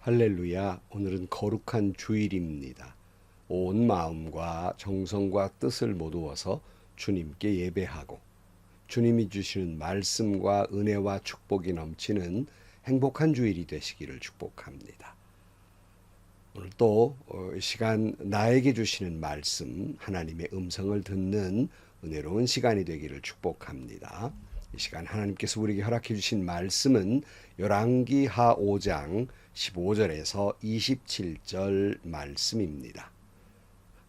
할렐루야. 오늘은 거룩한 주일입니다. 온 마음과 정성과 뜻을 모두어서 주님께 예배하고 주님이 주시는 말씀과 은혜와 축복이 넘치는 행복한 주일이 되시기를 축복합니다. 오늘 또 어, 시간 나에게 주시는 말씀 하나님의 음성을 듣는 은혜로운 시간이 되기를 축복합니다. 이 시간 하나님께서 우리에게 허락해 주신 말씀은 열왕기하 5장 15절에서 27절 말씀입니다.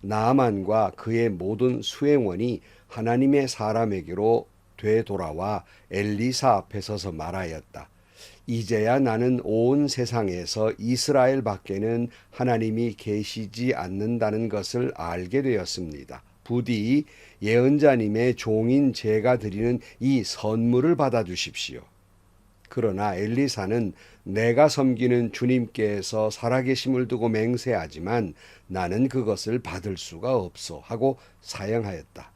나아만과 그의 모든 수행원이 하나님의 사람에게로 되돌아와 엘리사 앞에 서서 말하였다. 이제야 나는 온 세상에서 이스라엘 밖에는 하나님이 계시지 않는다는 것을 알게 되었습니다. 부디 예언자님의 종인 제가 드리는 이 선물을 받아 주십시오. 그러나 엘리사는 내가 섬기는 주님께서 살아계심을 두고 맹세하지만 나는 그것을 받을 수가 없어 하고 사양하였다.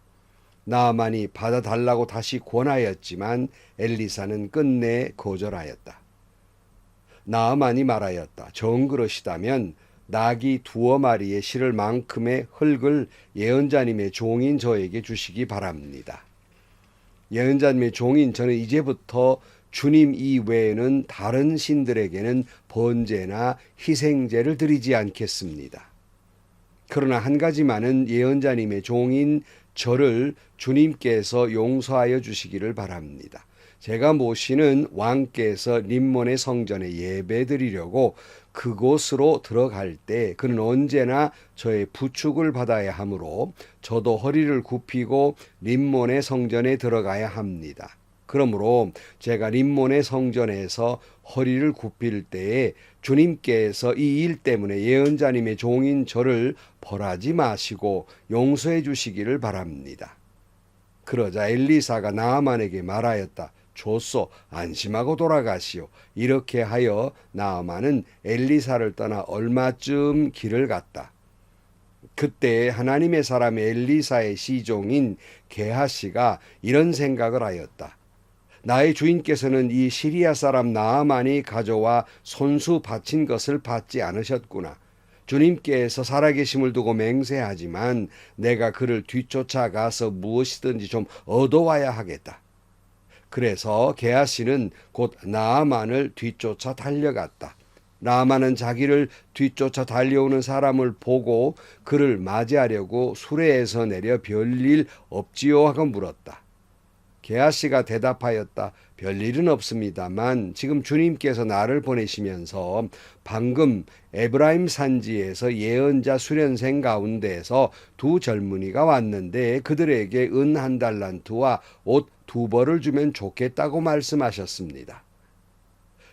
나만이 받아달라고 다시 권하였지만 엘리사는 끝내 거절하였다. 나만이 말하였다. 정그러시다면 낙이 두어 마리에 실을 만큼의 흙을 예언자님의 종인 저에게 주시기 바랍니다. 예언자님의 종인 저는 이제부터 주님 이외에는 다른 신들에게는 번제나 희생제를 드리지 않겠습니다. 그러나 한 가지만은 예언자님의 종인 저를 주님께서 용서하여 주시기를 바랍니다. 제가 모시는 왕께서 림몬의 성전에 예배 드리려고 그곳으로 들어갈 때 그는 언제나 저의 부축을 받아야 하므로 저도 허리를 굽히고 림몬의 성전에 들어가야 합니다. 그러므로 제가 림몬의 성전에서 허리를 굽힐 때에 주님께서 이 일 때문에 예언자님의 종인 저를 벌하지 마시고 용서해 주시기를 바랍니다. 그러자 엘리사가 나아만에게 말하였다. 좋소 안심하고 돌아가시오. 이렇게 하여 나아만은 엘리사를 떠나 얼마쯤 길을 갔다. 그때 하나님의 사람 엘리사의 시종인 게하시가 이런 생각을 하였다. 나의 주인께서는 이 시리아 사람 나아만이 가져와 손수 바친 것을 받지 않으셨구나. 주님께서 살아계심을 두고 맹세하지만 내가 그를 뒤쫓아가서 무엇이든지 좀 얻어와야 하겠다. 그래서 게하시는 곧 나아만을 뒤쫓아 달려갔다. 나아만은 자기를 뒤쫓아 달려오는 사람을 보고 그를 맞이하려고 수레에서 내려 별일 없지요 하고 물었다. 게하시가 대답하였다. 별일은 없습니다만 지금 주님께서 나를 보내시면서 방금 에브라임 산지에서 예언자 수련생 가운데에서 두 젊은이가 왔는데 그들에게 은 한 달란트와 옷두 벌을 주면 좋겠다고 말씀하셨습니다.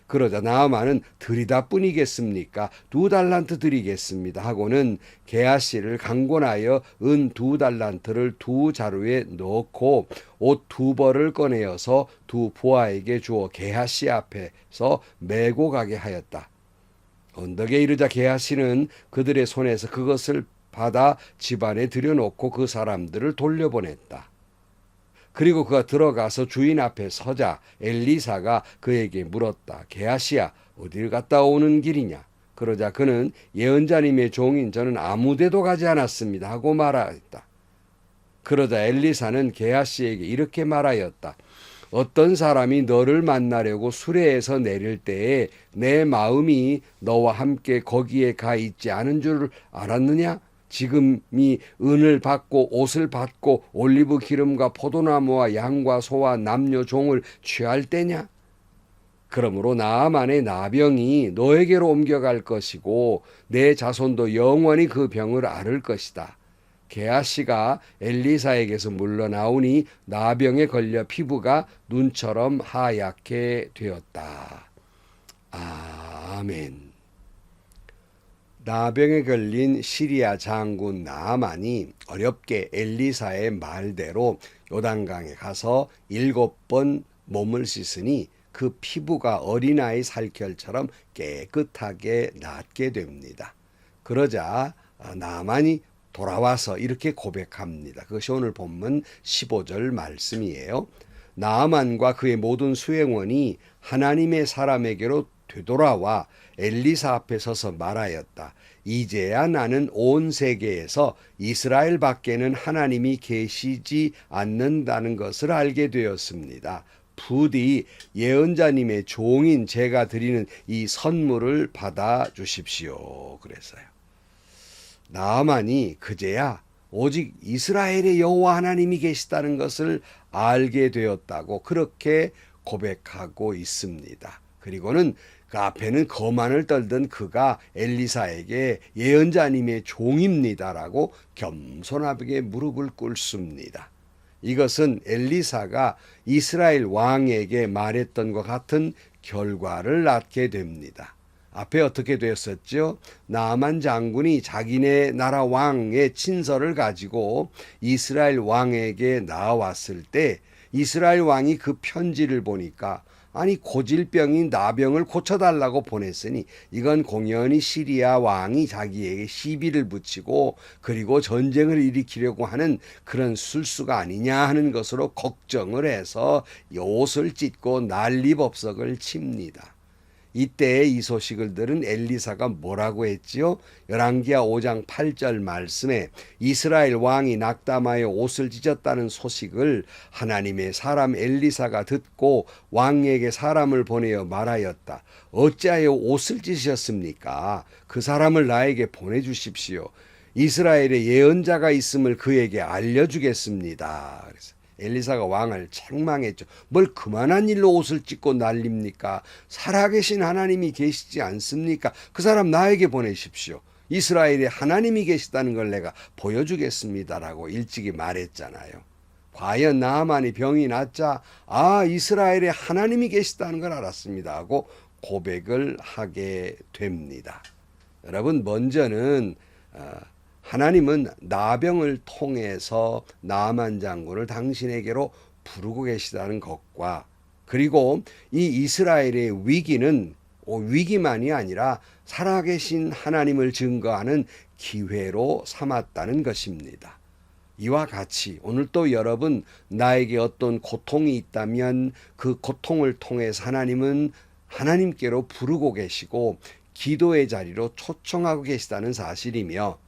그러자 나아만은 드리다 뿐이겠습니까? 두 달란트 드리겠습니다. 하고는 게하 씨를 강권하여 은 두 달란트를 두 자루에 넣고 옷 두 벌을 꺼내어서 두 보아에게 주어 게하 씨 앞에서 메고 가게 하였다. 언덕에 이르자 게하 씨는 그들의 손에서 그것을 받아 집안에 들여놓고 그 사람들을 돌려보냈다. 그리고 그가 들어가서 주인 앞에 서자 엘리사가 그에게 물었다. 게하시야 어딜 갔다 오는 길이냐? 그러자 그는 예언자님의 종인 저는 아무데도 가지 않았습니다 하고 말하였다. 그러자 엘리사는 게하시에게 이렇게 말하였다. 어떤 사람이 너를 만나려고 수레에서 내릴 때에 내 마음이 너와 함께 거기에 가 있지 않은 줄 알았느냐? 지금이 은을 받고 옷을 받고 올리브 기름과 포도나무와 양과 소와 남녀 종을 취할 때냐? 그러므로 나만의 나병이 너에게로 옮겨갈 것이고 내 자손도 영원히 그 병을 앓을 것이다. 게하씨가 엘리사에게서 물러나오니 나병에 걸려 피부가 눈처럼 하얗게 되었다. 아멘. 나병에 걸린 시리아 장군 나아만이 어렵게 엘리사의 말대로 요단강에 가서 일곱 번 몸을 씻으니 그 피부가 어린아이 살결처럼 깨끗하게 낫게 됩니다. 그러자 나만이 돌아와서 이렇게 고백합니다. 그것이 오늘 본문 15절 말씀이에요. 나아만과 그의 모든 수행원이 하나님의 사람에게로 되돌아와 엘리사 앞에 서서 말하였다. 이제야 나는 온 세계에서 이스라엘 밖에는 하나님이 계시지 않는다는 것을 알게 되었습니다. 부디 예언자님의 종인 제가 드리는 이 선물을 받아 주십시오. 그랬어요. 나만이 그제야 오직 이스라엘의 여호와 하나님이 계시다는 것을 알게 되었다고 그렇게 고백하고 있습니다. 그리고는 그 앞에는 거만을 떨던 그가 엘리사에게 예언자님의 종입니다라고 겸손하게 무릎을 꿇습니다. 이것은 엘리사가 이스라엘 왕에게 말했던 것 같은 결과를 낳게 됩니다. 앞에 어떻게 되었었죠? 나만 장군이 자기네 나라 왕의 친서를 가지고 이스라엘 왕에게 나왔을 때 이스라엘 왕이 그 편지를 보니까 아니 고질병인 나병을 고쳐달라고 보냈으니 이건 공연히 시리아 왕이 자기에게 시비를 붙이고 그리고 전쟁을 일으키려고 하는 그런 술수가 아니냐 하는 것으로 걱정을 해서 옷을 찢고 난리법석을 칩니다. 이때 이 소식을 들은 엘리사가 뭐라고 했지요? 열왕기하 5장 8절 말씀에 이스라엘 왕이 낙담하여 옷을 찢었다는 소식을 하나님의 사람 엘리사가 듣고 왕에게 사람을 보내어 말하였다. 어찌하여 옷을 찢으셨습니까? 그 사람을 나에게 보내 주십시오. 이스라엘에 예언자가 있음을 그에게 알려 주겠습니다. 그래서 엘리사가 왕을 책망했죠. 뭘 그만한 일로 옷을 찢고 난립니까? 살아계신 하나님이 계시지 않습니까? 그 사람 나에게 보내십시오. 이스라엘에 하나님이 계시다는 걸 내가 보여주겠습니다라고 일찍이 말했잖아요. 과연 나만이 병이 낫자 아 이스라엘에 하나님이 계시다는 걸 알았습니다 하고 고백을 하게 됩니다. 여러분 먼저는 어, 하나님은 나병을 통해서 나만 장군을 당신에게로 부르고 계시다는 것과 그리고 이 이스라엘의 위기는 위기만이 아니라 살아계신 하나님을 증거하는 기회로 삼았다는 것입니다. 이와 같이 오늘 또 여러분 나에게 어떤 고통이 있다면 그 고통을 통해서 하나님은 하나님께로 부르고 계시고 기도의 자리로 초청하고 계시다는 사실이며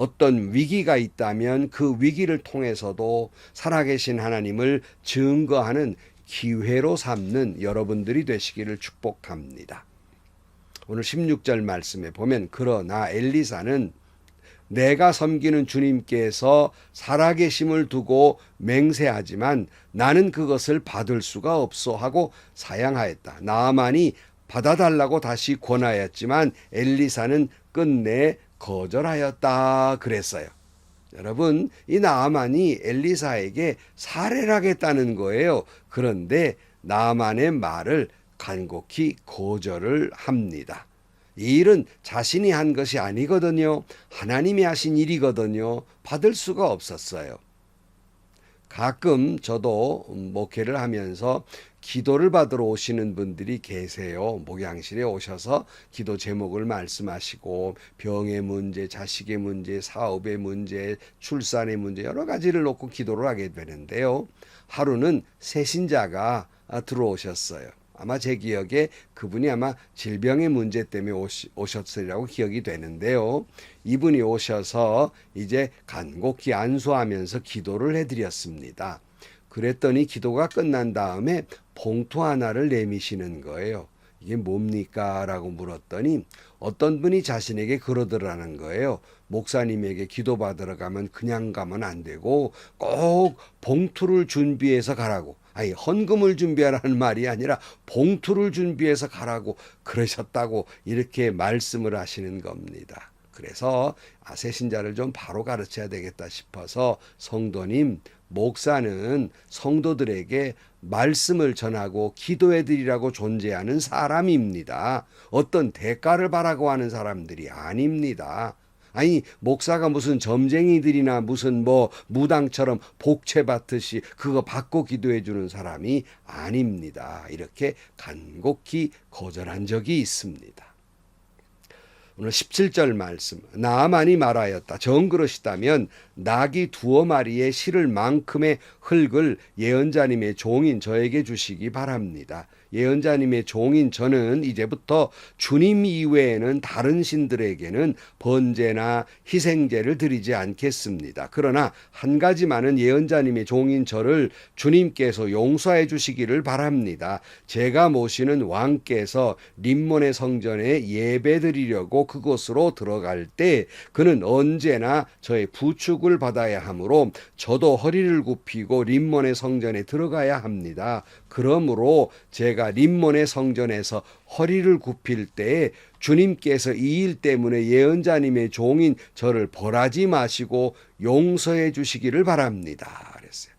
어떤 위기가 있다면 그 위기를 통해서도 살아계신 하나님을 증거하는 기회로 삼는 여러분들이 되시기를 축복합니다. 오늘 16절 말씀에 보면 그러나 엘리사는 내가 섬기는 주님께서 살아계심을 두고 맹세하지만 나는 그것을 받을 수가 없어 하고 사양하였다. 나만이 받아달라고 다시 권하였지만 엘리사는 끝내 거절하였다 그랬어요. 여러분, 이 나만이 엘리사에게 살해를 하겠다는 거예요. 그런데 나만의 말을 간곡히 거절을 합니다. 이 일은 자신이 한 것이 아니거든요. 하나님이 하신 일이거든요. 받을 수가 없었어요. 가끔 저도 목회를 하면서 기도를 받으러 오시는 분들이 계세요. 목양실에 오셔서 기도 제목을 말씀하시고 병의 문제, 자식의 문제, 사업의 문제, 출산의 문제 여러 가지를 놓고 기도를 하게 되는데요. 하루는 새신자가 들어오셨어요. 아마 제 기억에 그분이 아마 질병의 문제 때문에 오셨으리라고 기억이 되는데요. 이분이 오셔서 이제 간곡히 안수하면서 기도를 해드렸습니다. 그랬더니 기도가 끝난 다음에 봉투 하나를 내미시는 거예요. 이게 뭡니까? 라고 물었더니 어떤 분이 자신에게 그러더라는 거예요. 목사님에게 기도 받으러 가면 그냥 가면 안 되고 꼭 봉투를 준비해서 가라고. 아니 헌금을 준비하라는 말이 아니라 봉투를 준비해서 가라고 그러셨다고 이렇게 말씀을 하시는 겁니다. 그래서 아세 신자를 좀 바로 가르쳐야 되겠다 싶어서 성도님 목사는 성도들에게 말씀을 전하고 기도해 드리라고 존재하는 사람입니다. 어떤 대가를 바라고 하는 사람들이 아닙니다. 아니 목사가 무슨 점쟁이들이나 무슨 뭐 무당처럼 복채 받듯이 그거 받고 기도해 주는 사람이 아닙니다. 이렇게 간곡히 거절한 적이 있습니다. 오늘 17절 말씀 나만이 말하였다 정 그러시다면 낙이 두어 마리에 실을 만큼의 흙을 예언자님의 종인 저에게 주시기 바랍니다 예언자님의 종인 저는 이제부터 주님 이외에는 다른 신들에게는 번제나 희생제를 드리지 않겠습니다. 그러나 한 가지만은 예언자님의 종인 저를 주님께서 용서해 주시기를 바랍니다. 제가 모시는 왕께서 림몬의 성전에 예배 드리려고 그곳으로 들어갈 때 그는 언제나 저의 부축을 받아야 하므로 저도 허리를 굽히고 림몬의 성전에 들어가야 합니다. 그러므로 제가 림몬의 성전에서 허리를 굽힐 때에 주님께서 이 일 때문에 예언자님의 종인 저를 벌하지 마시고 용서해 주시기를 바랍니다. 그랬어요.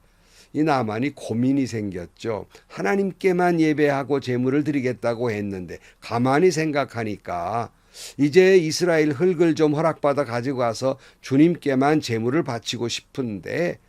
이 나만이 고민이 생겼죠. 하나님께만 예배하고 제물을 드리겠다고 했는데 가만히 생각하니까 이제 이스라엘 흙을 좀 허락받아 가지고 와서 주님께만 제물을 바치고 싶은데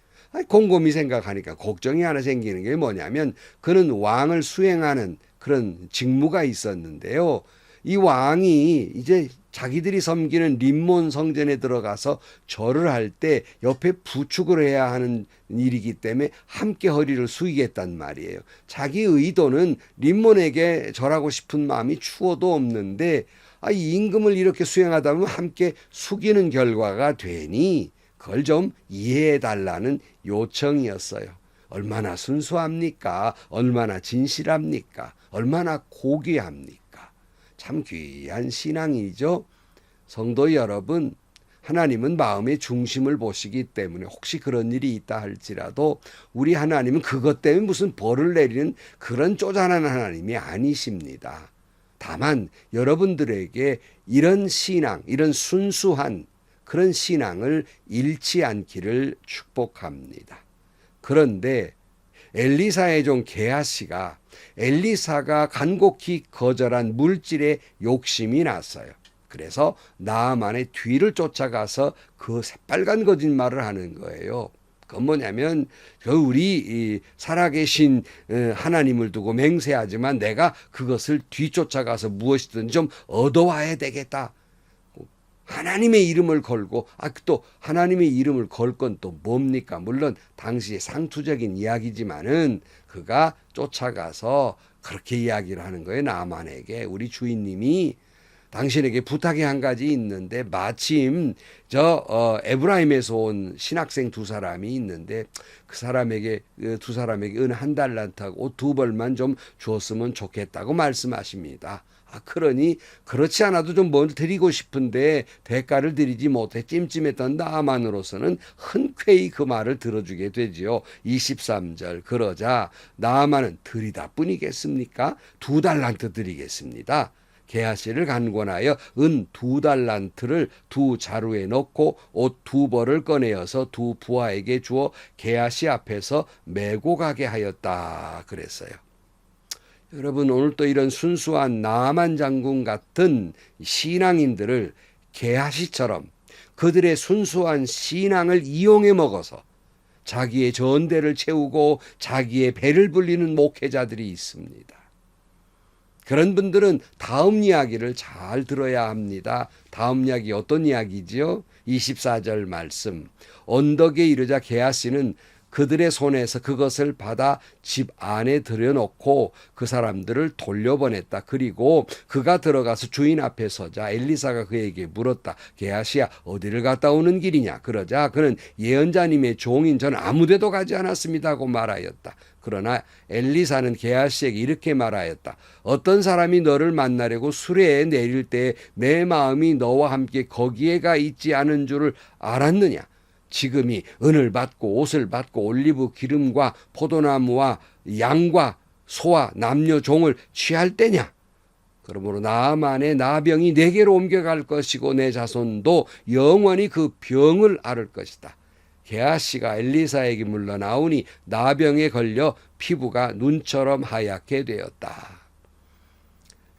곰곰이 생각하니까 걱정이 하나 생기는 게 뭐냐면 그는 왕을 수행하는 그런 직무가 있었는데요. 이 왕이 이제 자기들이 섬기는 림몬 성전에 들어가서 절을 할 때 옆에 부축을 해야 하는 일이기 때문에 함께 허리를 숙이겠단 말이에요. 자기 의도는 림몬에게 절하고 싶은 마음이 추워도 없는데 아, 이 임금을 이렇게 수행하다 보면 함께 숙이는 결과가 되니 그걸 좀 이해해 달라는 요청이었어요. 얼마나 순수합니까? 얼마나 진실합니까? 얼마나 고귀합니까? 참 귀한 신앙이죠. 성도 여러분, 하나님은 마음의 중심을 보시기 때문에 혹시 그런 일이 있다 할지라도 우리 하나님은 그것 때문에 무슨 벌을 내리는 그런 쪼잔한 하나님이 아니십니다. 다만 여러분들에게 이런 신앙, 이런 순수한 그런 신앙을 잃지 않기를 축복합니다. 그런데 엘리사의 종 게하시가 엘리사가 간곡히 거절한 물질에 욕심이 났어요. 그래서 나만의 뒤를 쫓아가서 그 새빨간 거짓말을 하는 거예요. 그건 뭐냐면 그 우리 이 살아계신 어, 하나님을 두고 맹세하지만 내가 그것을 뒤쫓아가서 무엇이든 좀 얻어와야 되겠다. 하나님의 이름을 걸고 아 또 하나님의 이름을 걸 건 또 뭡니까? 물론 당시의 상투적인 이야기지만은 그가 쫓아가서 그렇게 이야기를 하는 거예요. 나만에게 우리 주인님이 당신에게 부탁이 한 가지 있는데 마침 저 어, 에브라임에서 온 신학생 두 사람이 있는데 그 사람에게 그두 사람에게 은 한 달란트하고 옷 두 벌만 좀 주었으면 좋겠다고 말씀하십니다. 아, 그러니 그렇지 않아도 좀 뭘 드리고 싶은데 대가를 드리지 못해 찜찜했던 나만으로서는 흔쾌히 그 말을 들어주게 되지요. 23절 그러자 나만은 드리다 뿐이겠습니까? 두 달란트 드리겠습니다. 게하시를 간권하여 은 두 달란트를 두 자루에 넣고 옷 두 벌을 꺼내어서 두 부하에게 주어 게하시 앞에서 메고 가게 하였다 그랬어요. 여러분 오늘 또 이런 순수한 나만 장군 같은 신앙인들을 게하시처럼 그들의 순수한 신앙을 이용해 먹어서 자기의 전대를 채우고 자기의 배를 불리는 목회자들이 있습니다. 그런 분들은 다음 이야기를 잘 들어야 합니다. 다음 이야기 어떤 이야기지요? 24절 말씀. 언덕에 이르자 게하시는 그들의 손에서 그것을 받아 집 안에 들여놓고 그 사람들을 돌려보냈다. 그리고 그가 들어가서 주인 앞에 서자 엘리사가 그에게 물었다. 게하시야 어디를 갔다 오는 길이냐? 그러자 그는 예언자님의 종인 전 아무데도 가지 않았습니다 하고 말하였다. 그러나 엘리사는 게하시에게 이렇게 말하였다. 어떤 사람이 너를 만나려고 수레에 내릴 때 내 마음이 너와 함께 거기에 가 있지 않은 줄을 알았느냐? 지금이 은을 받고 옷을 받고 올리브 기름과 포도나무와 양과 소와 남녀 종을 취할 때냐? 그러므로 나만의 나병이 내게로 옮겨갈 것이고 내 자손도 영원히 그 병을 앓을 것이다. 게하시가 엘리사에게 물러나오니 나병에 걸려 피부가 눈처럼 하얗게 되었다.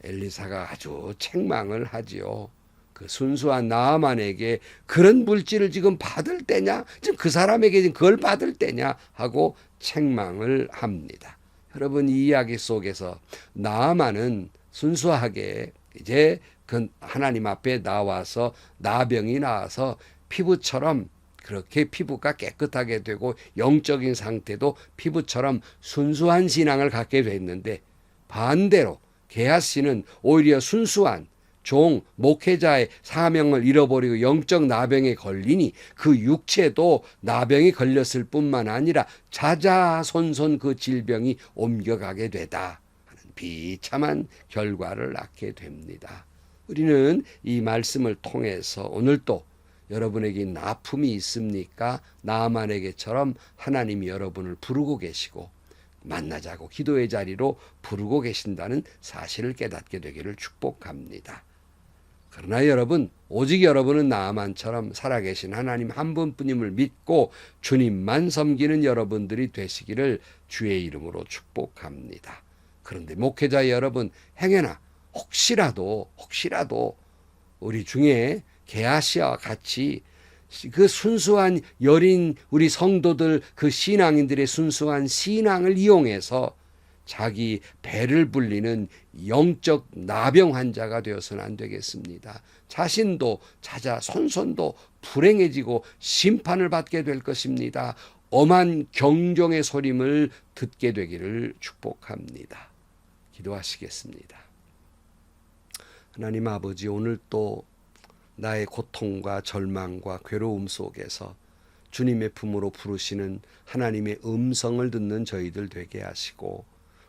엘리사가 아주 책망을 하지요. 그 순수한 나만에게 그런 물질을 지금 받을 때냐? 지금 그 사람에게 지금 그걸 받을 때냐? 하고 책망을 합니다. 여러분 이 이야기 속에서 나만은 순수하게 이제 그 하나님 앞에 나와서 나병이 나와서 피부처럼 그렇게 피부가 깨끗하게 되고 영적인 상태도 피부처럼 순수한 신앙을 갖게 됐는데 반대로 게하시는 오히려 순수한 종 목회자의 사명을 잃어버리고 영적 나병에 걸리니 그 육체도 나병이 걸렸을 뿐만 아니라 자자손손 그 질병이 옮겨가게 되다 하는 비참한 결과를 낳게 됩니다. 우리는 이 말씀을 통해서 오늘 또 여러분에게 나품이 있습니까? 나만에게처럼 하나님이 여러분을 부르고 계시고 만나자고 기도의 자리로 부르고 계신다는 사실을 깨닫게 되기를 축복합니다. 그러나 여러분, 오직 여러분은 나만처럼 살아계신 하나님 한 분뿐임을 믿고 주님만 섬기는 여러분들이 되시기를 주의 이름으로 축복합니다. 그런데 목회자 여러분, 행여나 혹시라도 혹시라도 우리 중에 게하시와 같이 그 순수한 여린 우리 성도들 그 신앙인들의 순수한 신앙을 이용해서 자기 배를 불리는 영적 나병 환자가 되어서는 안 되겠습니다. 자신도 자자 손손도 불행해지고 심판을 받게 될 것입니다. 엄한 경종의 소림을 듣게 되기를 축복합니다. 기도하시겠습니다. 하나님 아버지 오늘 또 나의 고통과 절망과 괴로움 속에서 주님의 품으로 부르시는 하나님의 음성을 듣는 저희들 되게 하시고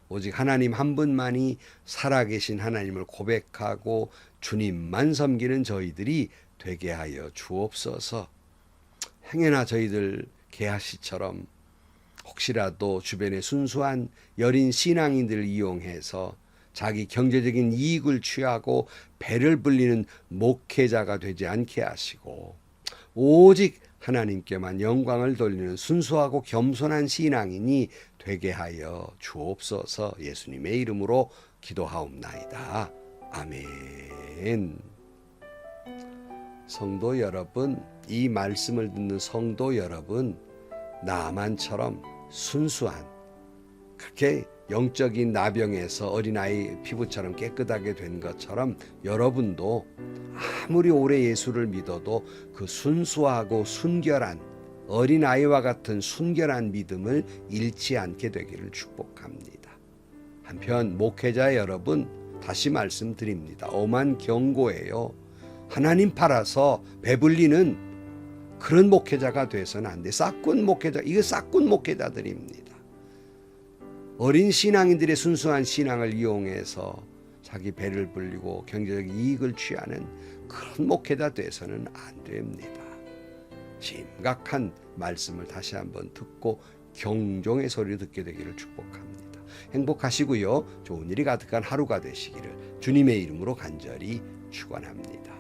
오직 하나님 한 분만이 살아계신 하나님을 고백하고 주님만 섬기는 저희들이 되게 하여 주옵소서. 행여나 저희들 개하시처럼 혹시라도 주변의 순수한 여린 신앙인들을 이용해서 자기 경제적인 이익을 취하고 배를 불리는 목회자가 되지 않게 하시고 오직 하나님께만 영광을 돌리는 순수하고 겸손한 신앙인이 되게 하여 주옵소서 예수님의 이름으로 기도하옵나이다. 아멘. 성도 여러분, 이 말씀을 듣는 성도 여러분, 나만처럼 순수한 그렇게 영적인 나병에서 어린아이 피부처럼 깨끗하게 된 것처럼 여러분도 아무리 오래 예수를 믿어도 그 순수하고 순결한 어린아이와 같은 순결한 믿음을 잃지 않게 되기를 축복합니다. 한편 목회자 여러분 다시 말씀드립니다. 엄한 경고예요. 하나님 팔아서 배불리는 그런 목회자가 돼서는 안 돼. 싹군 목회자, 이거 싹군 목회자들입니다. 어린 신앙인들의 순수한 신앙을 이용해서 자기 배를 불리고 경제적 이익을 취하는 그런 목회자 돼서는 안 됩니다. 심각한 말씀을 다시 한번 듣고 경종의 소리를 듣게 되기를 축복합니다. 행복하시고요. 좋은 일이 가득한 하루가 되시기를 주님의 이름으로 간절히 축원합니다.